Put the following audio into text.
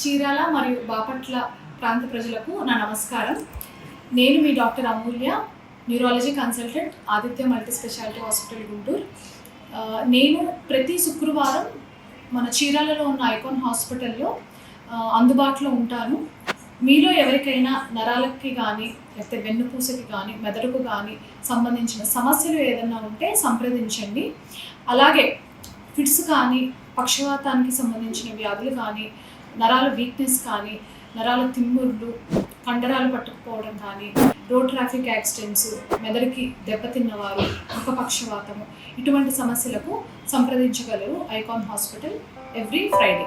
చీరాల మరియు బాపట్ల ప్రాంత ప్రజలకు నా నమస్కారం. నేను మీ doctor Amulya neurology consultant Aditya multi speciality hospital Guntur. నేను ప్రతి శుక్రవారం మన చీరాలలో ఉన్న ఐకాన్ హాస్పిటల్లో అందుబాటులో ఉంటాను. మీలో ఎవరికైనా నరాలకి కానీ లేకపోతే వెన్నుపూసకి కానీ మెదడుకు కానీ సంబంధించిన సమస్యలు ఏదైనా ఉంటే సంప్రదించండి. అలాగే ఫిట్స్ కానీ పక్షవాతానికి సంబంధించిన వ్యాధులు కానీ నరాల వీక్నెస్ కానీ నరాల తిమ్ముర్లు కండరాలు పట్టుకుపోవడం కానీ రోడ్ ట్రాఫిక్ యాక్సిడెంట్స్ మెదడుకి దెబ్బతిన్నవారు ముఖపక్షవాతము ఇటువంటి సమస్యలకు సంప్రదించగలరు ఐకాన్ హాస్పిటల్ ఎవ్రీ ఫ్రైడే.